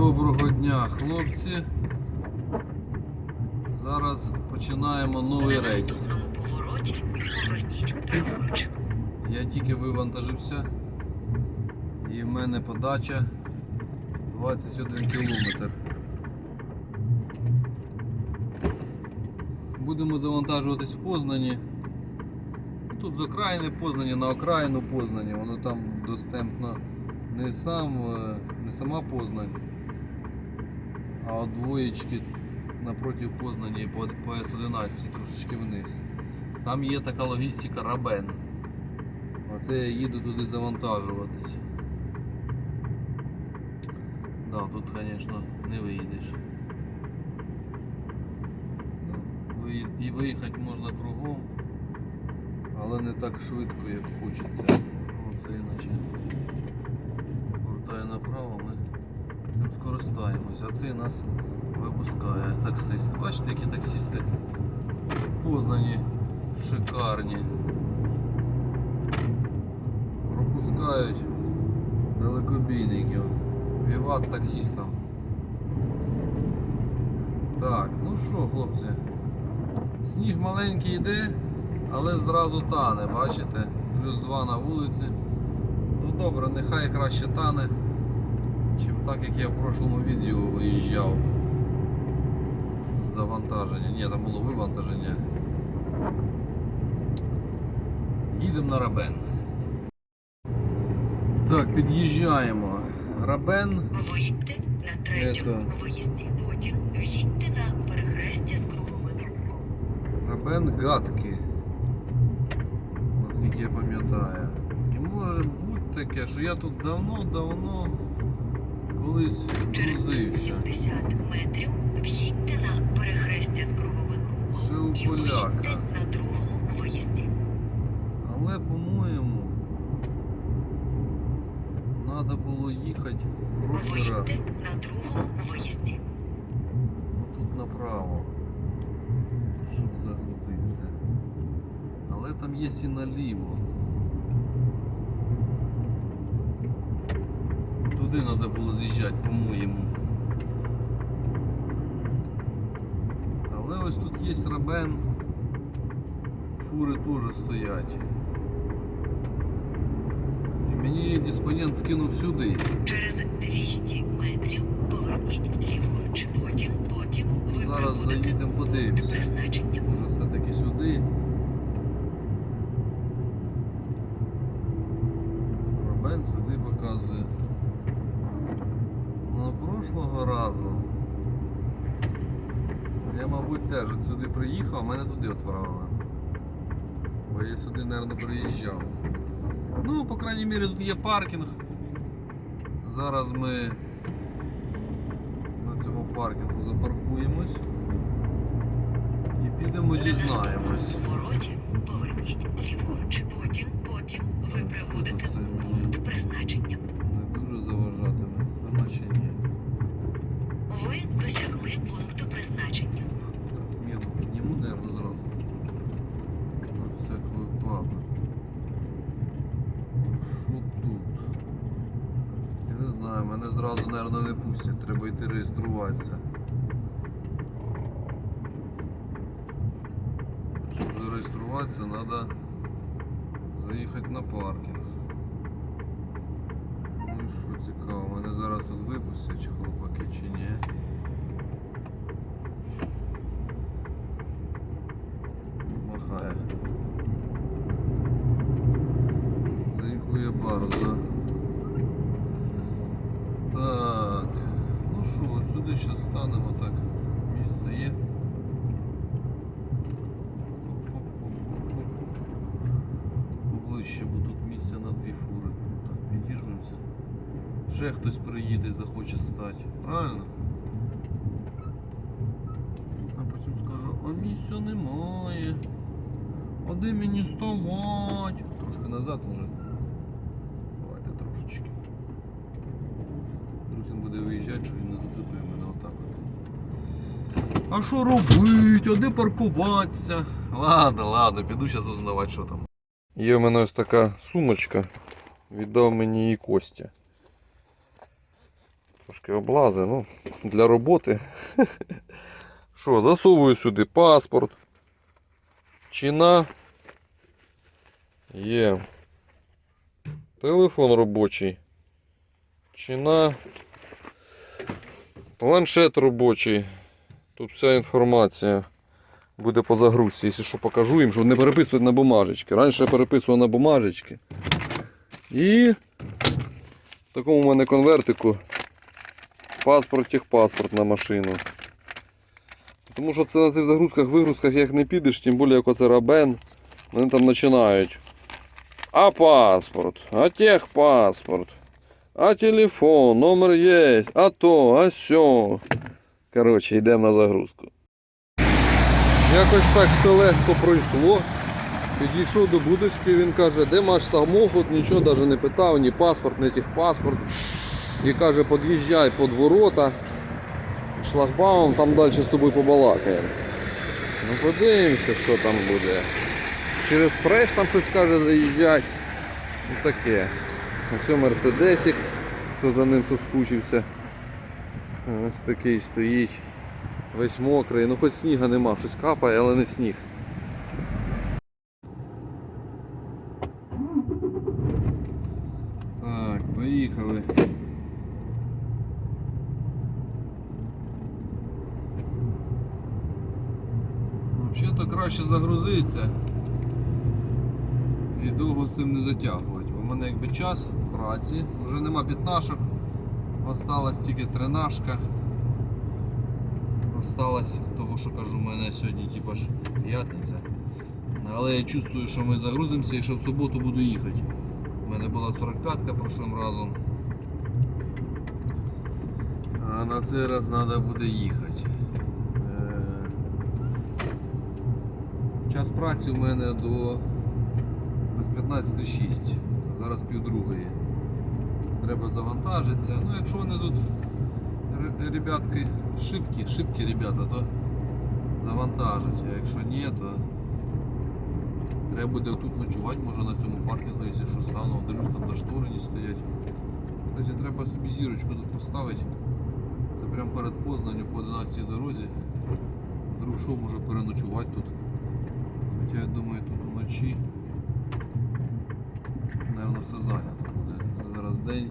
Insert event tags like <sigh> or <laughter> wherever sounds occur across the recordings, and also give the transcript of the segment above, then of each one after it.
Доброго дня, хлопці. Зараз починаємо новий На рейс. повороті поверніть праворуч. Я тільки вивантажився і в мене подача 21 кілометр. Будемо завантажуватись в Познані. Тут з окраїни Познані на окраїну Познані. Воно там достемпно не сам, е, не сама Познань, а от двоєчки напроти Познані по, по С11 трошечки вниз. Там є така логістика Рабен. Оце я їду туди завантажуватись. Да, тут, звісно, не виїдеш. Ну, І виїхати можна кругом, але не так швидко, як хочеться. Оце іначе повертає направо, ми цим скористаємось, а цей нас випускає таксист. Бачите, які таксисти познані, шикарні пропускають далекобійників. Віват таксістам. Так, ну що, хлопці, сніг маленький йде, але зразу тане, бачите? Плюс 2 на вулиці. Ну добре, нехай краще тане, так, як я в прошлому відео виїжджав. З завантаження. Ні, там було вивантаження. Їдемо на Рабен. Так, під'їжджаємо. Рабен. Виїдьте на третьому виїзді. Потім в'їдьте на перехрестя з круговим рухом. Рабен гадки. Наскільки я пам'ятаю. І може бути таке, що я тут давно-давно колись Через грузився. 70 метрів в'їдьте на перехрестя з круговим рухом і виїдьте на другому виїзді. Але, по-моєму, треба було їхати. Виїдьте на другому виїзді. Тут направо, щоб загрузитися. Але там є і наліво. Туди треба було з'їжджати, по-моєму. Але ось тут є рабен. Фури теж стоять. І мені диспонент скинув сюди. Через 200 метрів поверніть ліворуч. Потім, потім ви Зараз заїдемо, подивимося. Може все-таки сюди. Робен сюди показує. Прошлого разу. Я, мабуть, теж от сюди приїхав, а мене туди відправили. Бо я сюди, мабуть, приїжджав. Ну, по крайній мірі, тут є паркінг. Зараз ми на цьому паркінгу запаркуємось. І підемо дізнаємось. повороті поверніть ліворуч. Потім, потім ви прибудете в пункт призначення. Досягли пункту призначення. Так, м'яко підніму, наверное, зразу. На всяк випадок. Що тут? Я не знаю, мене зразу, наверное, не пустять, треба йти реєструватися. Щоб зареєструватися, треба заїхати на паркінг. Ну що цікаво, мене зараз тут випустять хлопаки чи ні? Дзенькує. Так. Ну що, от сюди зараз станемо так. Місце є. Поближче, бо тут місця на дві фури. Так, під'їжджуємося. Ще хтось приїде і захоче стати. Правильно? А потім скажу, а місця немає. А де мені ставати? Трошки назад може. Давайте трошечки. Вдруг він буде виїжджати, що він не зацепив мене отак от. А що робить? А де паркуватися? Ладно, ладно, піду зараз узнавати, що там. Є в мене ось така сумочка. Віддав мені її Костя. Трошки облази, ну, для роботи. <laughs> Що, засовую сюди паспорт. Чина. Є. Телефон робочий. Чина. Планшет робочий. Тут вся інформація буде по загрузці, якщо що покажу їм, щоб не переписувати на бумажечки. Раніше я переписував на бумажечки. І в такому в мене конвертику паспорт, техпаспорт на машину. Тому що це на цих загрузках, вигрузках як не підеш, тим більше як оце рабен, вони там починають. А паспорт, а техпаспорт, а телефон, номер є, а то, а сьо. Коротше, йдемо на загрузку. Якось так все легко пройшло. Підійшов до будочки, він каже, де маш самохід, нічого навіть не питав, ні паспорт, ні техпаспорт. І каже, під'їжджай під ворота, шлагбаум, там далі з тобою побалакаємо. Ну подивимося, що там буде. Через фреш там щось каже заїжджать. Ну таке. Ось мерседесик, хто за ним соскучився. Ось такий стоїть. Весь мокрий, ну хоч сніга нема, щось капає, але не сніг. Так, поїхали. Взагалі-то краще загрузитися і довго з цим не затягувати. Бо мене якби час праці, вже нема п'ятнашок, осталась тільки тринашка. Осталось того, що кажу, у мене сьогодні типа ж п'ятниця. Але я чувствую, що ми загрузимося і що в суботу буду їхати. У мене була 45-ка прошлим разом. А на цей раз треба буде їхати. Е, Час праці у мене до без 15.06. Зараз півдругої. Треба завантажитися. Ну якщо вони тут ребятки шибкі, шибкі ребята, то завантажать. А якщо ні, то треба буде тут ночувати, може на цьому паркінгу, якщо що стану, дивлюсь, там зашторені стоять. Кстати, треба собі зірочку тут поставити. Це прямо перед Познанню по 11 дорозі. Вдруг що може переночувати тут. Хоча я думаю тут вночі. Наверно, все зайнято день.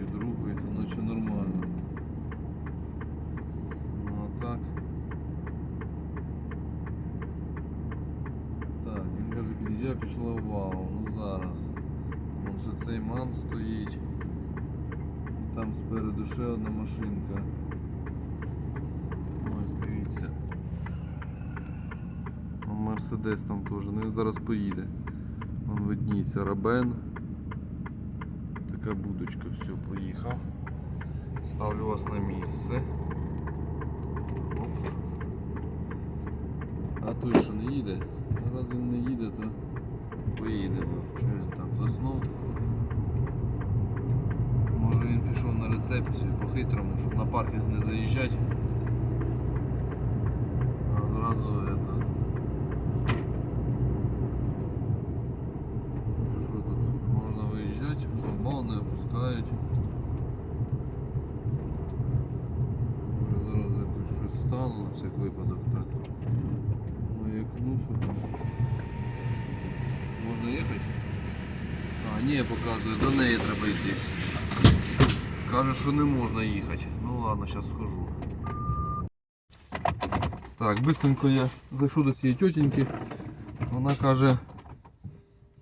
І другої, то ночі нормально. Ну а так. Так, він каже, під'їжджає, пішла вау. Ну зараз. Вон ще цей ман стоїть. Там спереду ще одна машинка. Ось дивіться. А Мерседес там теж. Ну він зараз поїде. Вон видніється Рабен. Така будочка, все, поїхав. Ставлю вас на місце. Оп. А той, що не їде, раз він не їде, то поїде. бо Що він там заснув? Може він пішов на рецепцію по-хитрому, щоб на паркінг не заїжджати. А зразу это. Що тут? Можна виїжджати, шлагбаум не опускають. Може зараз якось щось стану на всяк випадок так. Маякну, що там. Можна їхати? Ні, показує, до неї треба йти. Каже, що не можна їхати. Ну ладно, зараз схожу. Так, быстренько я зайшов до цієї тітеньки. Вона каже,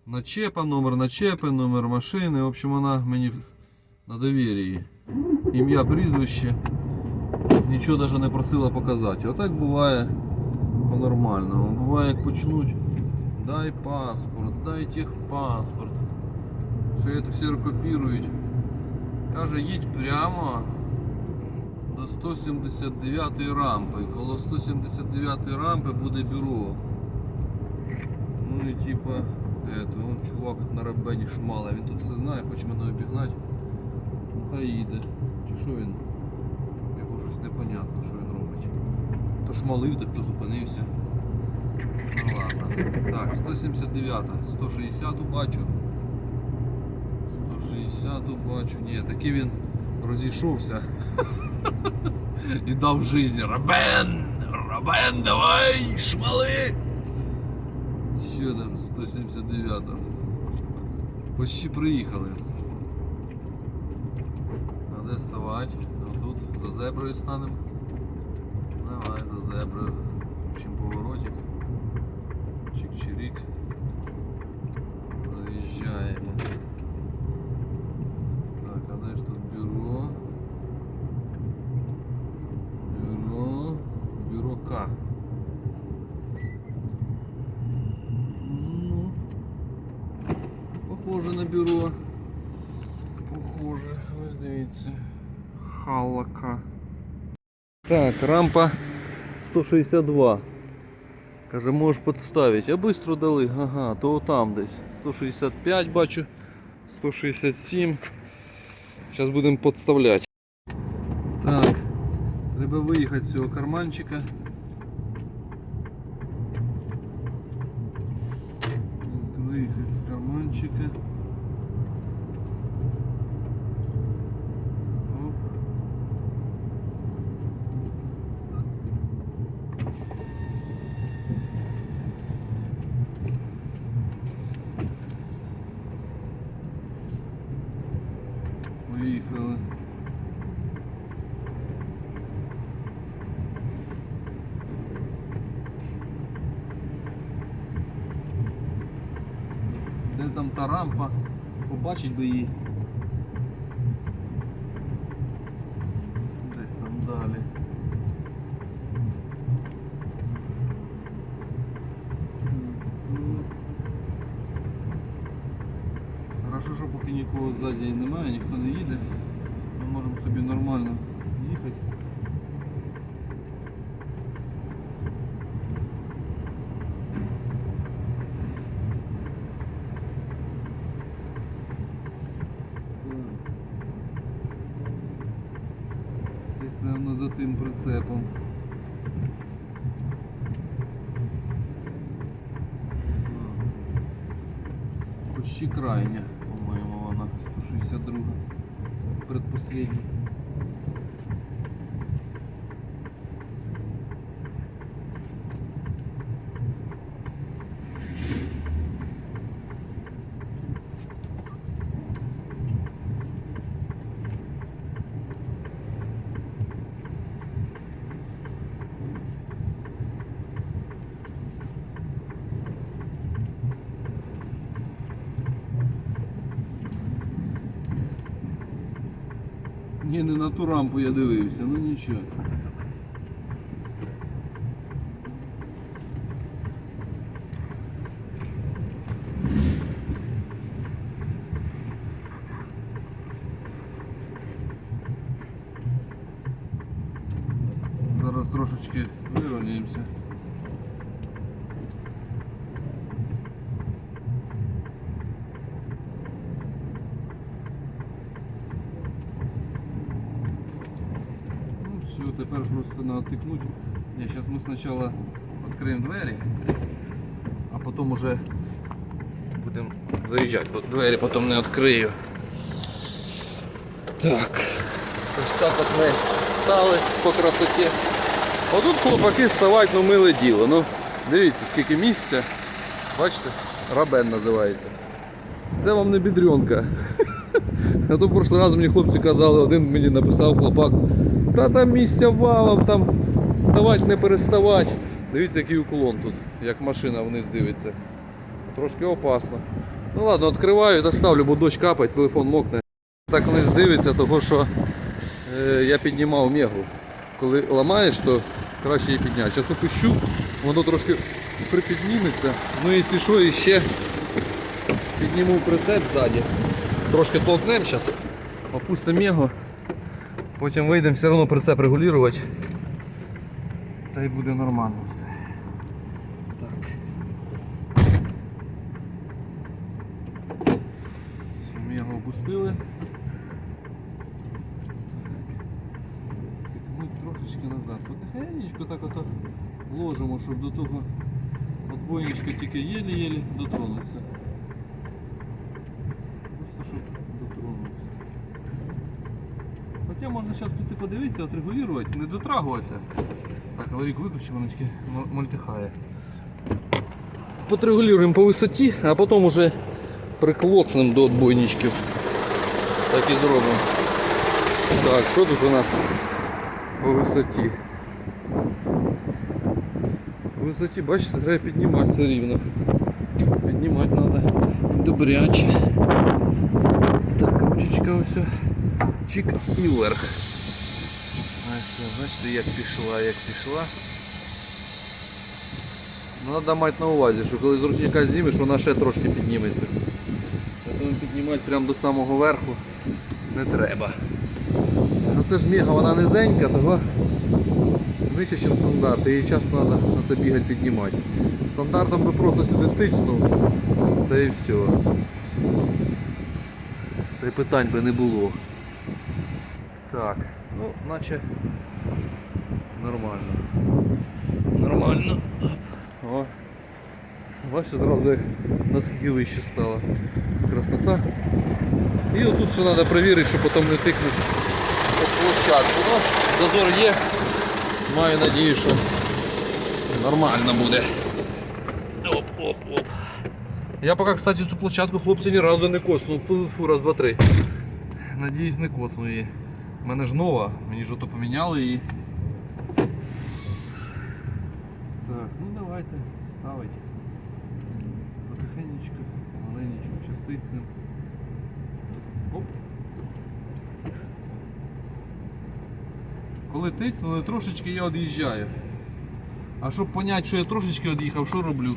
начепа, номер начепи, номер машини. В общем, вона мені на довір'ї. Ім'я, прізвище. Нічого навіть не просила показати. Отак буває по-нормальному. Буває, як почнуть. Дай паспорт, дай техпаспорт. Що це всі копірують. Каже, їдь прямо до 179 рампи. Коло 179 рампи буде бюро. Ну і типа, это, он чувак на рабені шмала, він тут все знає, хоче мене обігнати. Ну хай їде. Чи що він? Його щось непонятно, що він робить. То шмалив, так то зупинився. Ну ладно. Так, 179, 160 бачу. 160 бачу. Ні, такий він розійшовся <laughs> і дав житті Рабен! Рабен, давай, шмали! Що там, 179 Почти приїхали. А де ставати? А тут за зеброю станемо. Давай за зеброю. Общем, поворотик. Чик-чирик. Заїжджаємо. Так, а де ж тут бюро? Бюро. Бюро К. Ну, похоже на бюро. Похоже, ось дивіться. Халака. Так, рампа 162. Каже, можеш підставити. А швидко дали. Ага, то там десь. 165 бачу. 167. Зараз будемо підставляти. Так. Треба виїхати з цього карманчика. Виїхати з карманчика. Оп. Поїхали. Де та рампа? Побачить би її. Десь там далі. Хорошо, що поки нікого ззаді немає, ніхто не їде. Ми можемо собі нормально їхати. Десь, напевно, за тим прицепом. Почти крайня, по-моєму, вона 162 предпоследня. Ту рампу я дивився, ну нічого. Зараз трошечки Не, сейчас мы сначала откроем двери, а потом уже будем заезжать. Вот двері потом не открою. Так. Ось так от ми стали по красоті. Отут хлопаки ставать, ну миле діло. Ну, дивіться, скільки місця. Бачите? Рабен називається. Це вам не бідрюнка. А то прошлий раз мені хлопці казали, один мені написав хлопак, та там місця валом, там ставати не переставати. Дивіться, який уклон тут, як машина вниз дивиться. Трошки опасно. Ну ладно, відкриваю, доставлю, бо дощ капає, телефон мокне. Так вниз дивиться, того що е, я піднімав мегу. Коли ламаєш, то краще її підняти. Зараз опущу, воно трошки припідніметься. Ну якщо що, іще підніму прицеп ззаді. Трошки толкнемо зараз, опустимо його, потім вийдемо все одно прицеп регулювати. Та й буде нормально все. Так. Все, ми його опустили. Тикнуть трошечки назад. Потихенечку так ото ложимо, щоб до того отбойничка тільки єлі-єлі дотронуться. Просто щоб дотронутися. Хоча можна зараз піти подивитися, отрегулювати, не дотрагуватися. Так, аварійку виключимо, вона тільки мультихає. Подрегулюємо по висоті, а потім уже приклоцнемо до отбойничків. Так і зробимо. Так, що тут у нас по висоті? По висоті, бачите, треба підніматися рівно. Піднімати треба добряче. Так, ручечка ось. Чик і вверх. Ось, бачите, як пішла, як пішла. Ну, Треба мати на увазі, що коли з ручника знімеш, вона ще трошки підніметься. Тому піднімати прямо до самого верху не треба. А це ж мега, вона низенька, того нижче, ніж стандарт. Її час треба на це бігати піднімати. Стандартом би просто сюди тицнув, та і все. Та й питань би не було. Так, ну, наче нормально. Нормально. О. Бачите, зразу як наскільки вище стало. Красота. І отут ще треба перевірити, щоб потім не тикнути площадку. Ну, зазор є. Маю надію, що нормально буде. Оп, оп, оп. Я поки, кстати, цю площадку хлопці ні разу не коснув. Фу, раз, два, три. Надіюсь, не косну її. У мене ж нова, мені ж поміняли її. Так, ну давайте ставить. Потихенечку, маленечко, частицним. Оп. Коли тицнули, трошечки я від'їжджаю. А щоб зрозуміти, що я трошечки від'їхав, що роблю?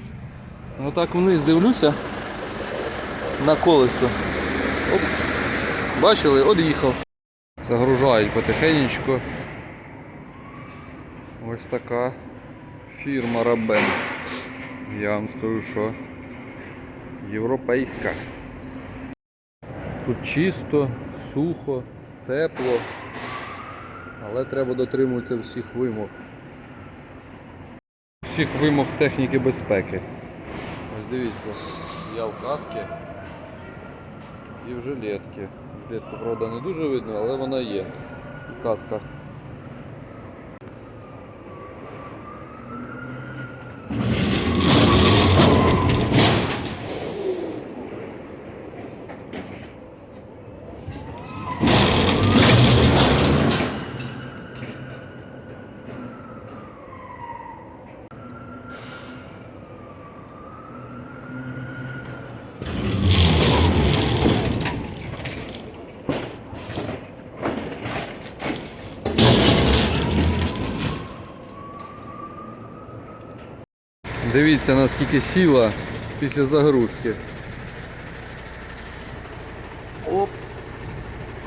Отак вниз дивлюся на колесо. Оп. Бачили, од'їхав. Загружають потихенечку. Ось така фірма Рабен. Я вам скажу, що європейська. Тут чисто, сухо, тепло, але треба дотримуватися всіх вимог. Всіх вимог техніки безпеки. Ось дивіться, я в касці і в жилетці. Жилетку, правда, не дуже видно, але вона є. І каска. Дивіться наскільки сіла після загрузки. Оп!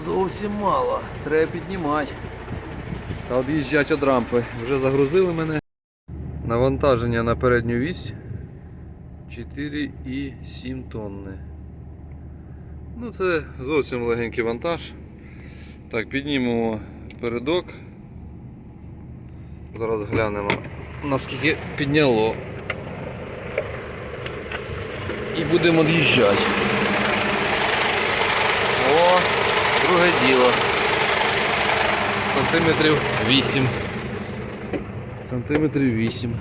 Зовсім мало. Треба піднімати. Та від'їжджати від рампи. Вже загрузили мене. Навантаження на передню вісь 4,7 тонни. Ну це зовсім легенький вантаж. Так, піднімемо передок. Зараз глянемо наскільки підняло. І будемо від'їжджати. О, друге діло. Сантиметрів 8. Сантиметрів 8.